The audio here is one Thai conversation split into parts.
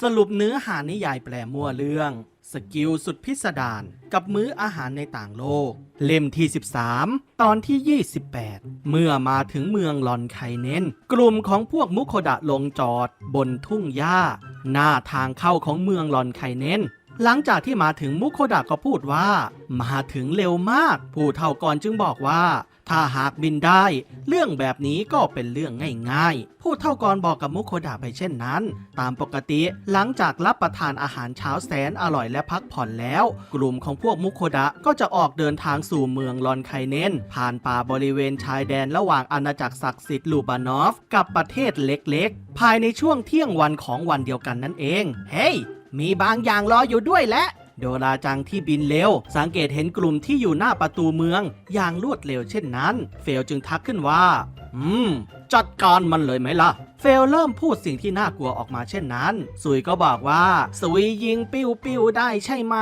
สรุปเนื้อหานิยายแปลมั่วเรื่อง สกิลสุดพิสดารกับมื้ออาหารในต่างโลก เล่มที่ 13 ตอนที่ 28 เมื่อมาถึงเมืองลอนไคเนนกลุ่มของพวกมุโคดะลงจอด บนทุ่งหญ้า หน้าทางเข้าของเมืองลอนไคเนนหลังจากที่มาถึงมุโคดะก็พูดว่า มาถึงเร็วมาก ผู้เท่าก่อนจึงบอกว่า ถ้าหากบินได้ เรื่องแบบนี้ก็เป็นเรื่องง่ายๆ ผู้เท่ากรบอกกับมุโคดะไปเช่นนั้น ตามปกติหลังจากรับประทานอาหารเช้าแสนอร่อยและพักผ่อนแล้ว กลุ่มของพวกมุโคดะก็จะออกเดินทางสู่เมืองลอนไคเนน ผ่านป่าบริเวณชายแดนระหว่างอาณาจักรศักดิ์สิทธิ์ลูบานอฟ กับประเทศเล็กๆ ภายในช่วงเที่ยงวันของวันเดียวกันนั่นเอง เฮ้ยมีบางอย่างรออยู่ด้วยและ โดราจังที่บินเร็ว สังเกตเห็นกลุ่มที่อยู่หน้าประตูเมือง อย่างรวดเร็วเช่นนั้น เฟลจึงทักขึ้นว่า อืม จัดการมันเลยไหมล่ะ เฟลเริ่มพูดสิ่งที่น่ากลัวออกมาเช่นนั้นสุยก็บอกว่าสุยยิงปิ้วปิ้วได้ใช่ไหม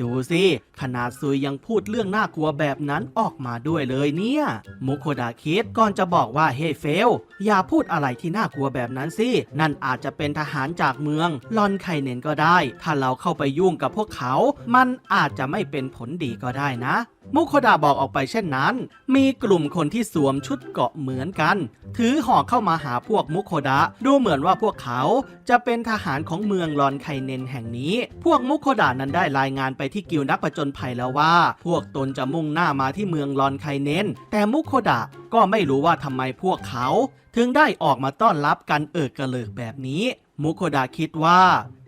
ดูสิขนาดซุยยังพูดเรื่องน่ากลัวแบบนั้นออกมาด้วยเลยเนี่ย มุโคดาคิดก่อนจะบอกว่าเฮ้เฟล อย่าพูดอะไรที่น่ากลัวแบบนั้นสิ นั่นอาจจะเป็นทหารจากเมืองลอนไคเนนก็ได้ ถ้าเราเข้าไปยุ่งกับพวกเขา มันอาจจะไม่เป็นผลดีก็ได้นะ มุโคดาบอกออกไปเช่นนั้น มีกลุ่มคนที่สวมชุดเกาะเหมือนกัน ถือหอกเข้ามาหาพวกมุโคดะดูเหมือนว่าพวกเขาจะเป็นทหารของเมืองลอนไคเนนแห่งนี้ พวกมุโคดะนั้นได้รายงานไปที่กิลนักผจญภัยแล้วว่า พวกตนจะมุ่งหน้ามาที่เมืองลอนไคเนนแต่มุโคดะก็ไม่รู้ว่าทำไมพวกเขา ถึงได้ออกมาต้อนรับกันเอิกกระเลิกแบบนี้ มุโคดะคิดว่า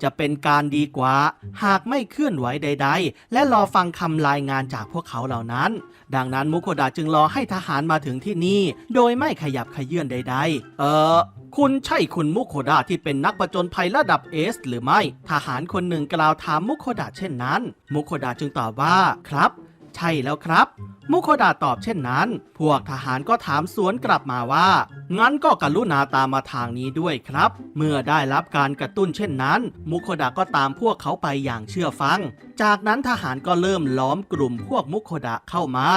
จะเป็นการดีกว่า หากไม่เคลื่อนไหวใด ๆ และรอฟังคำรายงานจากพวกเขาเหล่านั้น ดังนั้นมุโคดะจึงรอให้ทหารมาถึงที่นี่ โดยไม่ขยับขยื่นใด ๆ เออคุณใช่คุณมุโคดะที่เป็นนักประจนภัยระดับเอส หรือไม่ ทหารคนหนึ่งกล่าวถามมุโคดะเช่นนั้น มุโคดะจึงตอบว่าครับ ใช่แล้วครับ มุโคดะตอบเช่นนั้น พวกทหารก็ถามสวนกลับมาว่า งั้นก็กรุณาตามมาทางนี้ด้วยครับ เมื่อได้รับการกระตุ้นเช่นนั้น มุโคดะก็ตามพวกเขาไปอย่างเชื่อฟัง จากนั้นทหารก็เริ่มล้อมกลุ่มพวกมุโคดะเข้ามา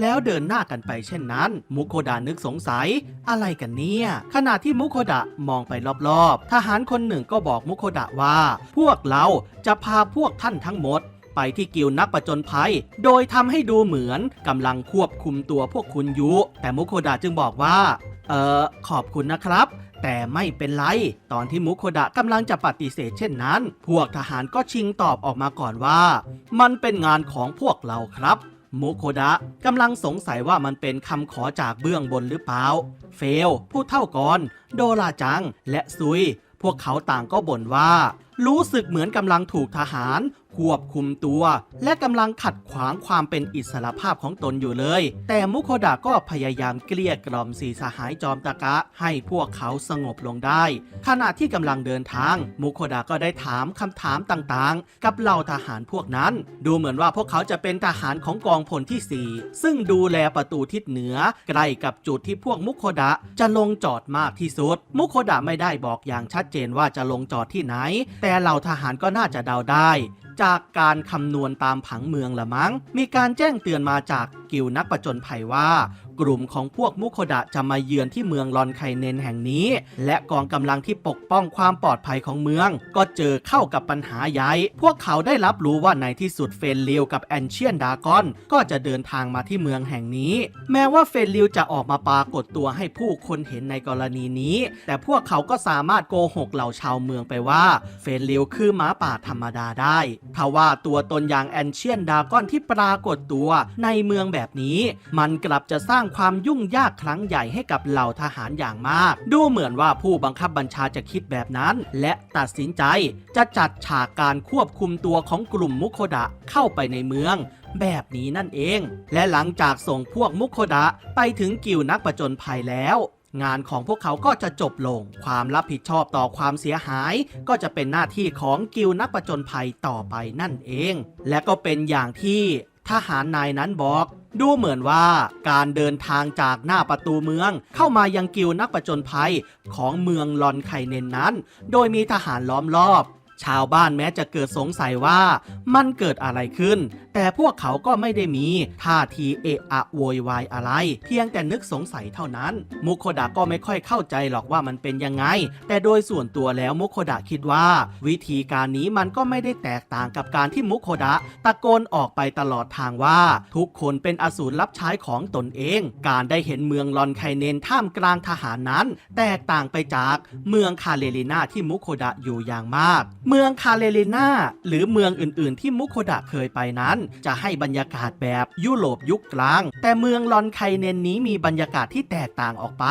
แล้วเดินหน้ากันไปเช่นนั้น มุโคดะนึกสงสัย อะไรกันเนี่ย ขณะที่มุโคดะมองไปรอบๆ ทหารคนหนึ่งก็บอกมุโคดะว่า พวกเราจะพาพวกท่านทั้งหมด ไปที่กิลนักประจนภัย โดยทำให้ดูเหมือนกำลังควบคุมตัวพวกคุณอยู่แต่มุโคดะจึงบอกว่า เออขอบคุณนะครับแต่ไม่เป็นไร ตอนที่มุโคดะกำลังจะปฏิเสธเช่นนั้น พวกทหารก็ชิงตอบออกมาก่อนว่า มันเป็นงานของพวกเราครับ มุโคดะกำลังสงสัยว่ามันเป็นคำขอจากเบื้องบนหรือเปล่า เฟล ผู้เท่ากรโดราจัง และซุย พวกเขาต่างก็บ่นว่า รู้สึกเหมือนกำลังถูกทหาร ควบคุมตัว และกำลังขัดขวางความเป็นอิสรภาพของตนอยู่เลย แต่มุโคดะก็พยายามเกลี้ยกล่อมสีสหายจอมตะกะ ให้พวกเขาสงบลงได้ ขณะที่กำลังเดินทาง มุโคดะก็ได้ถามคำถามต่างๆ กับเหล่าทหารพวกนั้น ดูเหมือนว่าพวกเขาจะเป็นทหารของกองพลที่ 4 ซึ่งดูแลประตูทิศเหนือ ใกล้กับจุดที่พวกมุโคดะจะลงจอดมากที่สุด มุโคดะไม่ได้บอกอย่างชัดเจนว่าจะลงจอดที่ไหน แต่เหล่าทหารก็น่าจะเดาได้ จากการคำนวณตามผังเมืองละมั้ง มีการแจ้งเตือนมาจากกิลนักประจนภัยว่า กลุ่มของพวกมุโคดะจะมาเยือนที่เมืองลอนไคเนนแห่งนี้ และกองกำลังที่ปกป้องความปลอดภัยของเมือง ก็เจอเข้ากับปัญหาใหญ่พวกเขาได้รับรู้ว่าในที่สุดเฟนลิวกับแอนเชียนดากอน ก็จะเดินทางมาที่เมืองแห่งนี้ แม้ว่าเฟนลิวจะออกมาปรากฏตัวให้ผู้คนเห็นในกรณีนี้ แต่พวกเขาก็สามารถโกหกเหล่าชาวเมืองไปว่าเฟนลิวคือหมาป่าธรรมดาได้ทว่าตัวตนอย่างแอนเชียนดากอนที่ปรากฏตัวในเมืองแบบนี้ มันกลับจะสร้างความยุ่งยากครั้งใหญ่ให้กับเหล่าทหารอย่างมาก ดูเหมือนว่าผู้บังคับบัญชาจะคิดแบบนั้น และตัดสินใจจะจัดฉากการควบคุมตัวของกลุ่มมุโคดะเข้าไปในเมืองแบบนี้นั่นเอง และหลังจากส่งพวกมุโคดะไปถึงกิลนักประจนภัยแล้วงานของพวกเขาก็จะจบลง ความรับผิดชอบต่อความเสียหาย ก็จะเป็นหน้าที่ของกิลนักประจนภัยต่อไปนั่นเอง และก็เป็นอย่างที่ทหารนายนั้นบอก ดูเหมือนว่าการเดินทางจากหน้าประตูเมือง เข้ามายังกิวนักประจนภัยของเมืองลอนไคเนนนั้น โดยมีทหารล้อมรอบ ชาวบ้านแม้จะเกิดสงสัยว่ามันเกิดอะไรขึ้นแต่พวกเขาก็ไม่ได้มีท่าทีเอะอะโวยวายอะไร เพียงแต่นึกสงสัยเท่านั้น มุโคดะก็ไม่ค่อยเข้าใจหรอกว่ามันเป็นยังไง แต่โดยส่วนตัวแล้วมุโคดะคิดว่า วิธีการนี้มันก็ไม่ได้แตกต่างกับการที่มุโคดะตะโกนออกไปตลอดทางว่า ทุกคนเป็นอสูรรับใช้ของตนเอง การได้เห็นเมืองลอนไคเนนท่ามกลางทหารนั้น แตกต่างไปจากเมืองคาเลลินาที่มุโคดะอยู่อย่างมาก เมืองคาเลลินาหรือเมืองอื่น ๆ ที่มุโคดะเคยไปนั้นจะให้บรรยากาศแบบยุโรปยุคกลาง แต่เมืองลอนไคเนนนี้มีบรรยากาศที่แตกต่างออกไป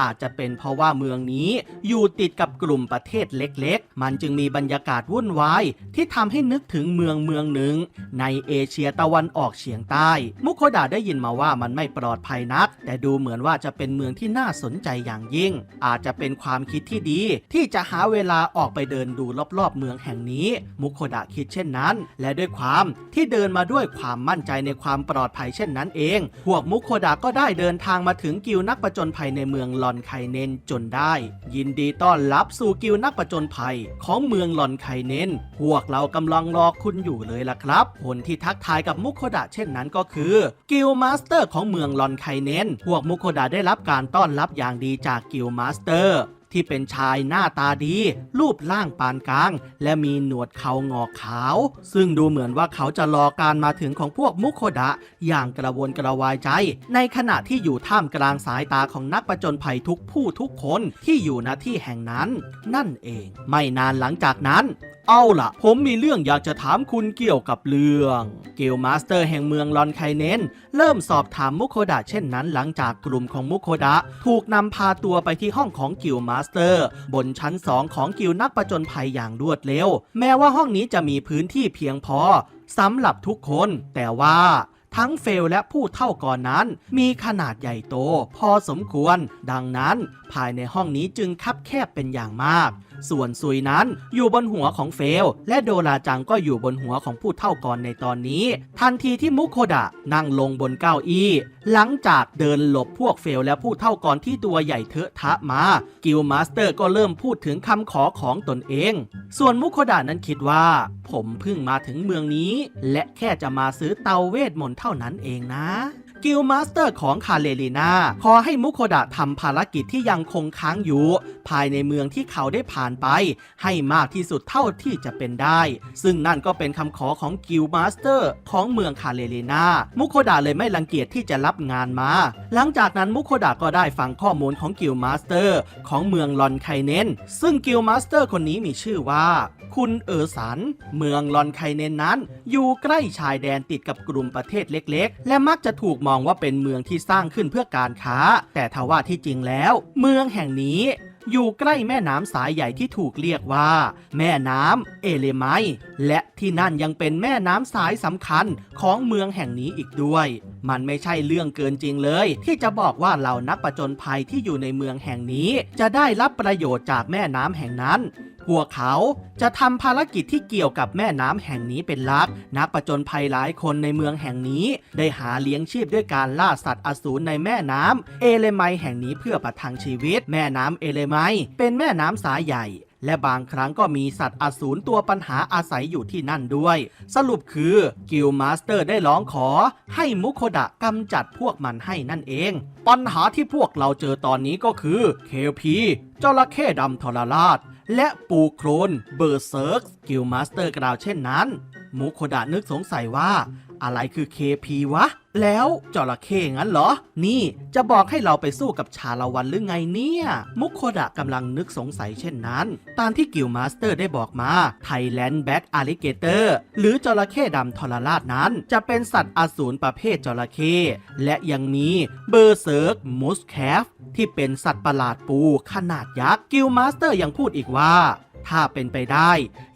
อาจจะเป็นเพราะว่าเมืองนี้อยู่ติดกับกลุ่มประเทศเล็กๆ มันจึงมีบรรยากาศวุ่นวาย ที่ทำให้นึกถึงเมืองเมืองหนึ่ง ในเอเชียตะวันออกเฉียงใต้ มุโคดะได้ยินมาว่ามันไม่ปลอดภัยนัก แต่ดูเหมือนว่าจะเป็นเมืองที่น่าสนใจอย่างยิ่ง อาจจะเป็นความคิดที่ดี ที่จะหาเวลาออกไปเดินดูรอบๆ เมืองแห่งนี้ มุโคดะคิดเช่นนั้น และด้วยความที่เดินมาด้วยความมั่นใจในความปลอดภัยเช่นนั้นเอง พวกมุโคดะก็ได้เดินทางมาถึงกิลนักประจนภัยในเมืองลอนไคเนนจนได้ ยินดีต้อนรับสู่กิลนักประจนภัยของเมืองลอนไคเนนพวกเรากำลังรอคุณอยู่เลยล่ะครับ คนที่ทักทายกับมุโคดะเช่นนั้นก็คือ กิลมาสเตอร์ของเมืองลอนไคเนนพวกมุโคดะได้รับการต้อนรับอย่างดีจากกิลมาสเตอร์ ที่เป็นชายหน้าตาดี รูปร่างปานกลาง และมีหนวดเขางอกขาว ซึ่งดูเหมือนว่าเขาจะรอการมาถึงของพวกมุโคดะ อย่างกระวนกระวายใจ ในขณะที่อยู่ท่ามกลางสายตาของนักประจนภัยทุกผู้ทุกคนที่อยู่ณที่แห่งนั้น นั่นเอง ไม่นานหลังจากนั้นเอาล่ะผมมีเรื่องอยากจะถามคุณเกี่ยวกับเรื่องเกลมาสเตอร์แห่งเมืองลอนไคเนนเริ่มสอบถามมุโคดะเช่นนั้นหลังจากกลุ่มของมุโคดะถูกนำพาตัวไปที่ห้องของกิลมาสเตอร์ บนชั้นสองของกิลนักประจนภัยอย่างรวดเร็ว แม้ว่าห้องนี้จะมีพื้นที่เพียงพอสำหรับทุกคน แต่ว่าทั้งเฟลและผู้เท่าก่อนนั้น มีขนาดใหญ่โต พอสมควร ดังนั้น ภายในห้องนี้จึงคับแคบเป็นอย่างมาก ส่วนซุยนั้นอยู่บนหัวของเฟล และโดราจังก็อยู่บนหัวของผู้เท่าก่อนในตอนนี้ ทันทีที่มุโคดะนั่งลงบนเก้าอี้ หลังจากเดินหลบพวกเฟลและผู้เท่าก่อนที่ตัวใหญ่เถอะทะมา กิลมาสเตอร์ก็เริ่มพูดถึงคำขอของตนเอง ส่วนมุโคดะนั้นคิดว่า ผมเพิ่งมาถึงเมืองนี้ และแค่จะมาซื้อเตาเวทมนต์เท่านั้นเองนะ กิลมาสเตอร์ของคาเลลีนาขอให้มุโคดะทำภารกิจที่ยังคงค้างอยู่ ภายในเมืองที่เขาได้ผ่านไป ให้มากที่สุดเท่าที่จะเป็นได้ ซึ่งนั่นก็เป็นคำขอของกิลมาสเตอร์ของเมืองคาเลลีนามุโคดะเลยไม่รังเกียจที่จะรับงานมา หลังจากนั้นมุโคดะก็ได้ฟังข้อมูลของกิลมาสเตอร์ของเมืองลอนไคเนนซึ่งกิลมาสเตอร์คนนี้มีชื่อว่า คุณเออสัน เมืองลอนไคเนนนั้น อยู่ใกล้ชายแดนติดกับกลุ่มประเทศเล็กๆ และมักจะถูกมองว่าเป็นเมืองที่สร้างขึ้นเพื่อการค้า แต่ทว่าที่จริงแล้ว เมืองแห่งนี้อยู่ใกล้แม่น้ำสายใหญ่ที่ถูกเรียกว่า แม่น้ำเอเลไมและที่นั่นยังเป็นแม่น้ำสายสำคัญของเมืองแห่งนี้อีกด้วย มันไม่ใช่เรื่องเกินจริงเลย ที่จะบอกว่าเหล่านักประจนภัยที่อยู่ในเมืองแห่งนี้ จะได้รับประโยชน์จากแม่น้ำแห่งนั้น พวกเขาจะทำภารกิจที่เกี่ยวกับแม่น้ำแห่งนี้เป็นหลัก นักประจนภัยหลายคนในเมืองแห่งนี้ ได้หาเลี้ยงชีพด้วยการล่าสัตว์อสูรในแม่น้ำเอเลไมแห่งนี้เพื่อประทังชีวิต แม่น้ำเอเลไมเป็นแม่น้ำสายใหญ่และบางครั้งก็มีสัตว์อสูรตัวปัญหาอาศัยอยู่ที่นั่นด้วย สรุปคือกิลมาสเตอร์ได้ร้องขอ ให้มุโคดะกำจัดพวกมันให้นั่นเอง ปัญหาที่พวกเราเจอตอนนี้ก็คือเคพีจระเข้ดำทรราช และปูโครนเบอร์เซิร์กกิลมาสเตอร์กล่าวเช่นนั้น มุโคดะนึกสงสัยว่า อะไรคือ KP วะ แล้วจระเข้งั้นเหรอ นี่จะบอกให้เราไปสู้กับชาละวันหรือไงเนี่ย มุโคดะกำลังนึกสงสัยเช่นนั้น ตามที่กิลมาสเตอร์ได้บอกมาไทแลนด์แบ็กอ l ลิเกเตอร์หรือจระเข้ดำทรราชนั้น จะเป็นสัตว์อสูรประเภทจระเข้และยังมีเบอร์เซิร์กมูสแคฟที่เป็นสัตว์ประหลาดปูขนาดยักษ์กิลมาสเตอร์ยังพูดอีกว่า ถ้าเป็นไปได้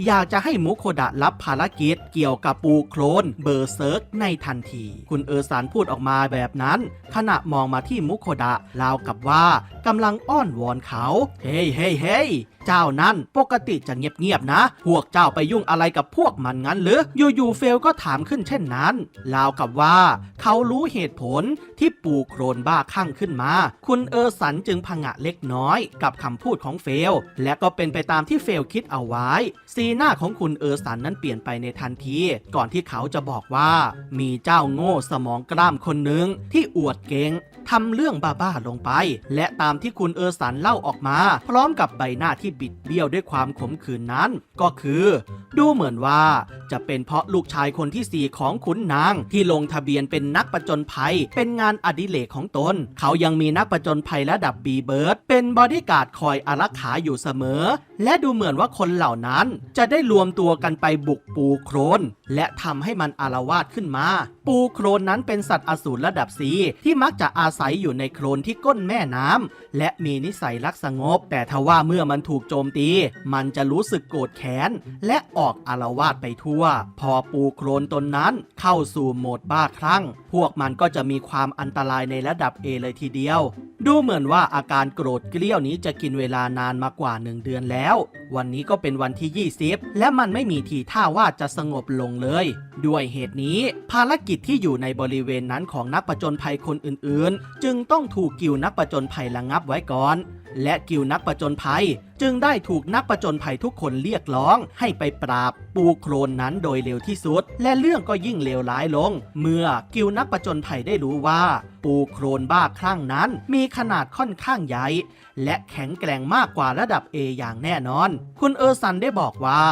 อยากจะให้มุโคดะรับภารกิจเกี่ยวกับปูโครนเบอร์เซิร์กในทันที คุณเออร์สันพูดออกมาแบบนั้น ขณะมองมาที่มุโคดะราวกับว่ากำลังอ้อนวอนเขา เฮ้ยเฮ้ยเฮ้ยเจ้านั้นปกติจะเงียบๆนะ พวกเจ้าไปยุ่งอะไรกับพวกมันงั้นหรือ อยู่ๆเฟลก็ถามขึ้นเช่นนั้นราวกับว่า เขารู้เหตุผลที่ปูโครนบ้าคลั่งขึ้นมา คุณเออร์สันจึงผงะเล็กน้อย กับคำพูดของเฟล และก็เป็นไปตามที่เฟลคิดเอาไว้ สีหน้าของคุณเออร์สันนั้นเปลี่ยนไปในทันที ก่อนที่เขาจะบอกว่า มีเจ้าโง่สมองกล้ามคนหนึ่งที่อวดเก่ง ทำเรื่องบ้าๆลงไป และตามที่คุณเออร์สันเล่าออกมา พร้อมกับใบหน้าที่บิดเบี้ยวด้วยความขมขื่นนั้น ก็คือ ดูเหมือนว่าจะเป็นเพราะลูกชายคนที่สี่ของขุนนาง ที่ลงทะเบียนเป็นนักประจนภัย เป็นงานอดิเรกของตน เขายังมีนักประจนภัยระดับบีเบิร์ดเป็นบอดี้การ์ดคอยอารักขาอยู่เสมอ และดูเหมือนว่าคนเหล่านั้นจะได้รวมตัวกันไปบุกปูโครน และทำให้มันอารวาสขึ้นมา ปูโครนนั้นเป็นสัตว์อสูรระดับสีที่มักจะอาศัยอยู่ในโครนที่ก้นแม่น้ำและมีนิสัยรักสงบ แต่ทว่าเมื่อมันถูกโจมตี มันจะรู้สึกโกรธแค้น และออกอารวาสไปทั่ว พอปูโครนตนนั้นเข้าสู่โหมดบ้าคลั่ง พวกมันก็จะมีความอันตรายในระดับ A เลยทีเดียว ดูเหมือนว่าอาการโกรธเกลี้ยวนี้จะกินเวลานานมากว่า 1 เดือนแล้ว วันนี้ก็เป็นวันที่ 20 และมันไม่มีทีท่าว่าจะสงบลงเลย ด้วยเหตุนี้ ภารกิจที่อยู่ในบริเวณนั้นของนักประจนภัยคนอื่นจึงต้องถูกกิวนักประจนภัยระงับไว้ก่อน และกิวนักประจนภัย จึงได้ถูกนักประจนภัยทุกคนเรียกร้องให้ไปปราบปูโครนนั้นโดยเร็วที่สุด และเรื่องก็ยิ่งเลวร้ายลง เมื่อกิวนักประจนภัยได้รู้ว่า ปูโครนบ้าคลั่งนั้นมีขนาดค่อนข้างใหญ่ และแข็งแกร่งมากกว่าระดับ A อย่างแน่นอน คุณเออร์ซันได้บอกว่า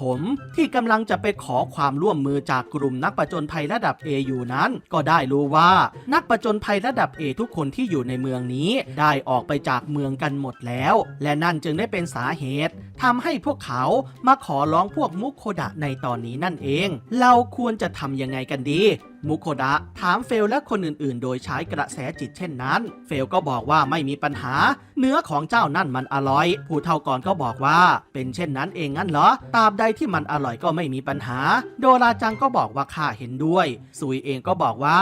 ผมที่กำลังจะไปขอความร่วมมือจากกลุ่มนักประจนภัยระดับ A อยู่นั้น ก็ได้รู้ว่านักประจนภัยระดับ A ทุกคนที่อยู่ในเมืองนี้ ได้ออกไปจากเมืองกันหมดแล้ว และนั่นจึงได้เป็นสาเหตุทำให้พวกเขามาขอร้องพวกมุกโคดะในตอนนี้นั่นเอง เราควรจะทำยังไงกันดีมุโคดะถามเฟลและคนอื่นๆ โดยใช้กระแสจิตเช่นนั้น เฟลก็บอกว่าไม่มีปัญหา เนื้อของเจ้านั่นมันอร่อย ผู้เท่าก่อนก็บอกว่า เป็นเช่นนั้นเองงั้นเหรอตราบใดที่มันอร่อยก็ไม่มีปัญหา โดราจังก็บอกว่าข้าเห็นด้วย ซุยเองก็บอกว่า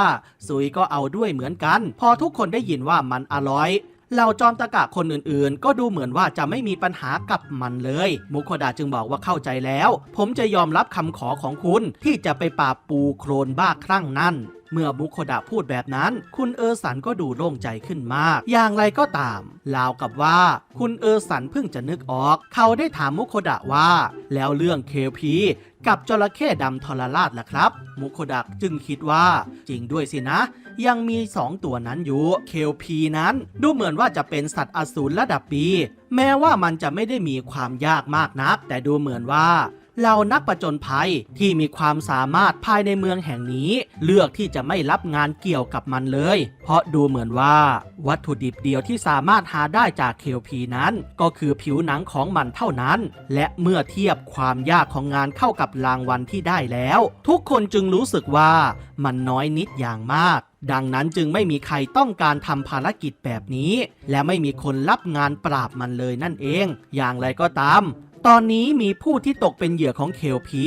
ซุยก็เอาด้วยเหมือนกัน พอทุกคนได้ยินว่ามันอร่อย เหล่าจอมตะกะคนอื่นๆ ก็ดูเหมือนว่าจะไม่มีปัญหากับมันเลย มุโคดะจึงบอกว่าเข้าใจแล้ว ผมจะยอมรับคำขอของคุณที่จะไปปราบปูโครนบ้าคลั่งนั่น เมื่อมุโคดะพูดแบบนั้น คุณเออร์สันก็ดูโล่งใจขึ้นมาก อย่างไรก็ตามราวกับว่า คุณเออร์สันเพิ่งจะนึกออก เขาได้ถามมุโคดะว่า แล้วเรื่องเคพีกับจระเข้ดำทรราชล่ะครับ มุโคดะจึงคิดว่า จริงด้วยสินะ ยังมี 2 ตัวนั้นอยู่ เคลพีนั้น ดูเหมือนว่าจะเป็นสัตว์อสูรระดับปี แม้ว่ามันจะไม่ได้มีความยากมากนัก แต่ดูเหมือนว่า เหล่านักประจนภัยที่มีความสามารถภายในเมืองแห่งนี้ เลือกที่จะไม่รับงานเกี่ยวกับมันเลย เพราะดูเหมือนว่า วัตถุดิบเดียวที่สามารถหาได้จากเคลพีนั้น ก็คือผิวหนังของมันเท่านั้น และเมื่อเทียบความยากของงานเข้ากับรางวัลที่ได้แล้ว ทุกคนจึงรู้สึกว่ามันน้อยนิดอย่างมากดังนั้นจึงไม่มีใครต้องการทำภารกิจแบบนี้ และไม่มีคนรับงานปราบมันเลยนั่นเอง อย่างไรก็ตาม ตอนนี้มีผู้ที่ตกเป็นเหยื่อของเคลพี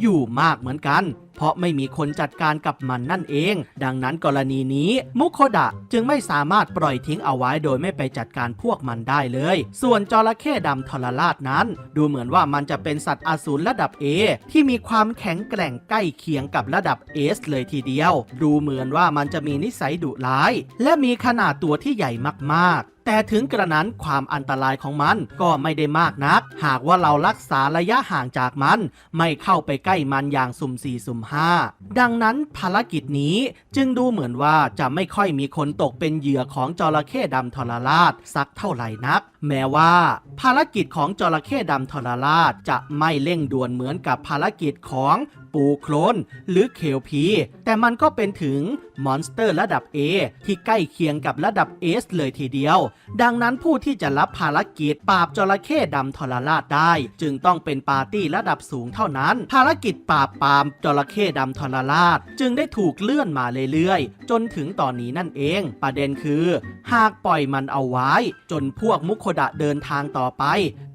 อยู่มากเหมือนกัน เพราะไม่มีคนจัดการกับมันนั่นเอง ดังนั้นกรณีนี้มุโคดะจึงไม่สามารถปล่อยทิ้งเอาไว้โดยไม่ไปจัดการพวกมันได้เลย ส่วนจระเข้ดำทรราชนั้น ดูเหมือนว่ามันจะเป็นสัตว์อสูรระดับ A ที่มีความแข็งแกร่งใกล้เคียงกับระดับ S เลยทีเดียว ดูเหมือนว่ามันจะมีนิสัยดุร้าย และมีขนาดตัวที่ใหญ่มาก แต่ถึงกระนั้นความอันตรายของมันก็ไม่ได้มากนัก หากว่าเรารักษาระยะห่างจากมัน ไม่เข้าไปใกล้มันอย่างสุ่ม4สุ่ม5ดังนั้นภารกิจนี้จึงดูเหมือนว่าจะไม่ค่อยมีคนตกเป็นเหยื่อของจระเข้ดำทรราชสักเท่าไหร่นัก แม้ว่าภารกิจของจระเข้ดำทรราชจะไม่เร่งด่วนเหมือนกับภารกิจของปูโครนหรือเคลพี แต่มันก็เป็นถึงมอนสเตอร์ระดับ A ที่ใกล้เคียงกับระดับ S เลยทีเดียว ดังนั้นผู้ที่จะรับภารกิจปราบจระเข้ดำทรราชได้ จึงต้องเป็นปาร์ตี้ระดับสูงเท่านั้น ภารกิจปราบปรามจระเข้ดำทรราช จึงได้ถูกเลื่อนมาเรื่อยๆ จนถึงตอนนี้นั่นเอง ประเด็นคือ หากปล่อยมันเอาไว้ จนพวกมุโคดะเดินทางต่อไป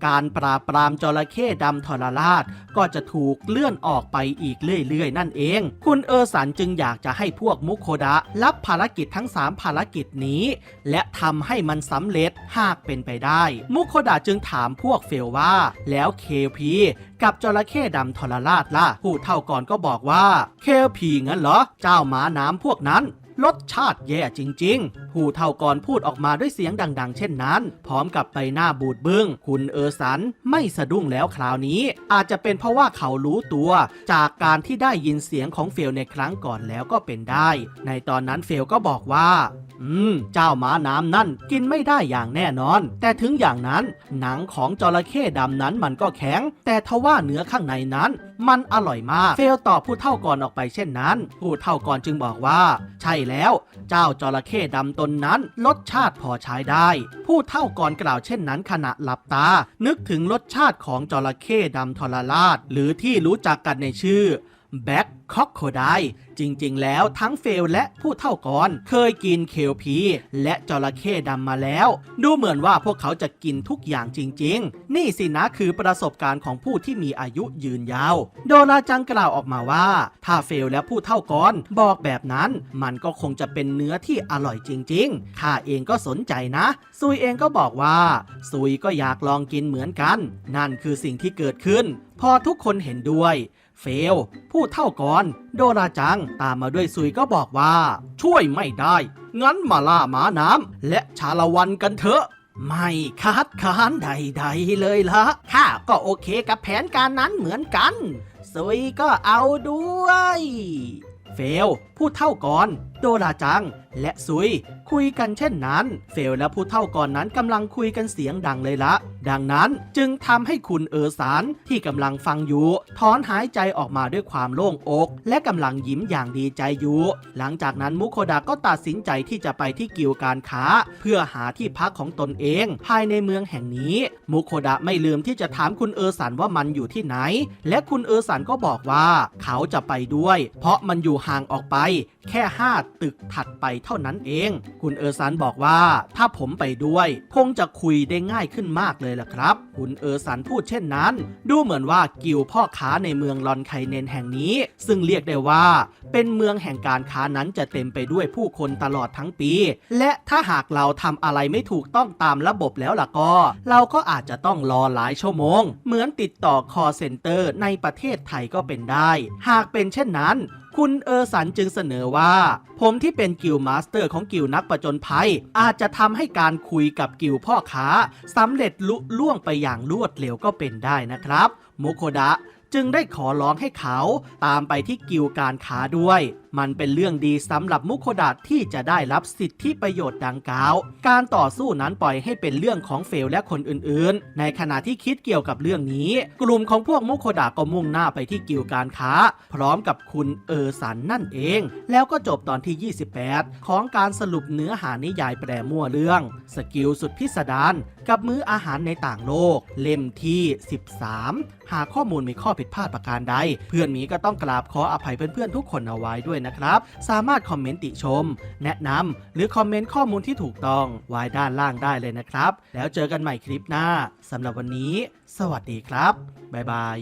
การปราบปรามจระเข้ดำทรราช ก็จะถูกเลื่อนออกไปอีกเรื่อยๆ นั่นเอง คุณเออร์สันจึงอยากจะให้พวกมุโคดะรับภารกิจทั้ง 3 ภารกิจนี้ และทำให้มันสำเร็จหากเป็นไปได้ มุโคดะจึงถามพวกเฟลว่า แล้วเคพีกับจระเข้ดำทรราชล่ะผู้เท่าก่อนก็บอกว่าเคพีงั้นเหรอ เจ้าหมาน้ำพวกนั้น รสชาติแย่จริง ๆ ผู้เท่าก่อนพูดออกมาด้วยเสียงดัง ๆ เช่นนั้น พร้อมกับใบหน้าบูดบึง้ง คุณเออสันไม่สะดุ้งแล้วคราวนี้ อาจจะเป็นเพราะว่าเขารู้ตัว จากการที่ได้ยินเสียงของเฟลในครั้งก่อนแล้วก็เป็นได้ ในตอนนั้นเฟลก็บอกว่า อืม เจ้าหมาน้ำนั่นกินไม่ได้อย่างแน่นอน แต่ถึงอย่างนั้น หนังของจระเข้ดำนั้นมันก็แข็ง แต่ทว่าเนื้อข้างในนั้น มันอร่อยมาก เฟลตอบผู้เท่าก่อนออกไปเช่นนั้น ผู้เท่าก่อนจึงบอกว่า ใช่แล้ว เจ้าจระเข้ดำตนนั้นรสชาติพอใช้ได้ ผู้เท่าก่อนกล่าวเช่นนั้นขณะหลับตา นึกถึงรสชาติของจระเข้ดำทรราช หรือที่รู้จักกันในชื่อ แบ็คคอกโคไดจริงๆ แล้วทั้งเฟลและผู้เท่าก่อนเคยกินเคลพี และจระเข้ดำมาแล้ว ดูเหมือนว่าพวกเขาจะกินทุกอย่างจริง ๆ นี่สินะคือประสบการณ์ของผู้ที่มีอายุยืนยาว โดราจังกล่าวออกมาว่า ถ้าเฟลและผู้เท่าก่อนบอกแบบนั้น มันก็คงจะเป็นเนื้อที่อร่อยจริง ๆ ข้าเองก็สนใจนะ ซุยเองก็บอกว่าซุยก็อยากลองกินเหมือนกัน นั่นคือสิ่งที่เกิดขึ้น พอทุกคนเห็นด้วย เฟล ผู้เท่าก่อน โดราจังตามมาด้วยซุยก็บอกว่า ช่วยไม่ได้ งั้นมาล่าหมาน้ำและชาละวันกันเถอะ ไม่คัดค้านใดๆเลยละข้าก็โอเคกับแผนการนั้นเหมือนกันซุยก็เอาด้วย เฟล ผู้เท่าก่อนโดราจัง และซุย คุยกันเช่นนั้น เฟลและผู้เท่าก่อนนั้นกำลังคุยกันเสียงดังเลยละ ดังนั้นจึงทำให้คุณเออสารที่กำลังฟังอยู่ถอนหายใจออกมาด้วยความโล่งอก และกำลังยิ้มอย่างดีใจอยู่ หลังจากนั้นมุโคดะก็ตัดสินใจที่จะไปที่กิวการค้า เพื่อหาที่พักของตนเอง ภายในเมืองแห่งนี้ มุโคดะไม่ลืมที่จะถามคุณเออสันว่ามันอยู่ที่ไหน และคุณเออสันก็บอกว่า เขาจะไปด้วย เพราะมันอยู่ห่างออกไป แค่ห้าตึกถัดไปเท่านั้นเอง คุณเออสันบอกว่าถ้าผมไปด้วย คงจะคุยได้ง่ายขึ้นมากเลยล่ะครับ คุณเออสันพูดเช่นนั้น ดูเหมือนว่ากิวพ่อค้าในเมืองลอนไคเนนแห่งนี้ ซึ่งเรียกได้ว่า เป็นเมืองแห่งการค้านั้นจะเต็มไปด้วยผู้คนตลอดทั้งปี และถ้าหากเราทำอะไรไม่ถูกต้องตามระบบแล้วล่ะก็ เราก็อาจจะต้องรอหลายชั่วโมง เหมือนติดต่อ call center ในประเทศไทยก็เป็นได้ หากเป็นเช่นนั้น คุณเออสันจึงเสนอว่า ผมที่เป็นกิลมาสเตอร์ของกิลนักประจนภัย อาจจะทำให้การคุยกับกิลพ่อค้าสำเร็จลุล่วงไปอย่างรวดเร็วก็เป็นได้นะครับโมโคดะ จึงได้ขอร้องให้เขาตามไปที่กิวการค้าด้วย มันเป็นเรื่องดีสำหรับมุโคดะที่จะได้รับสิทธิประโยชน์ดังกล่าว การต่อสู้นั้นปล่อยให้เป็นเรื่องของเฟลและคนอื่นๆ ในขณะที่คิดเกี่ยวกับเรื่องนี้ กลุ่มของพวกมุโคดะก็มุ่งหน้าไปที่กิวการค้า พร้อมกับคุณเออสันนั่นเอง แล้วก็จบตอนที่ 28 ของการสรุปเนื้อหานิยายแปลมั่วเรื่อง สกิลสุดพิสดารกับมื้ออาหารในต่างโลก เล่มที่ 13 หาข้อมูลมีข้อผิดพลาดประการใด เพื่อนหมีก็ต้องกราบขออภัยเพื่อนๆทุกคนเอาไว้ด้วยนะครับ สามารถคอมเมนต์ติชม แนะนำหรือคอมเมนต์ข้อมูลที่ถูกต้องไว้ด้านล่างได้เลยนะครับ แล้วเจอกันใหม่คลิปหน้าสำหรับวันนี้ สวัสดีครับบ๊ายบาย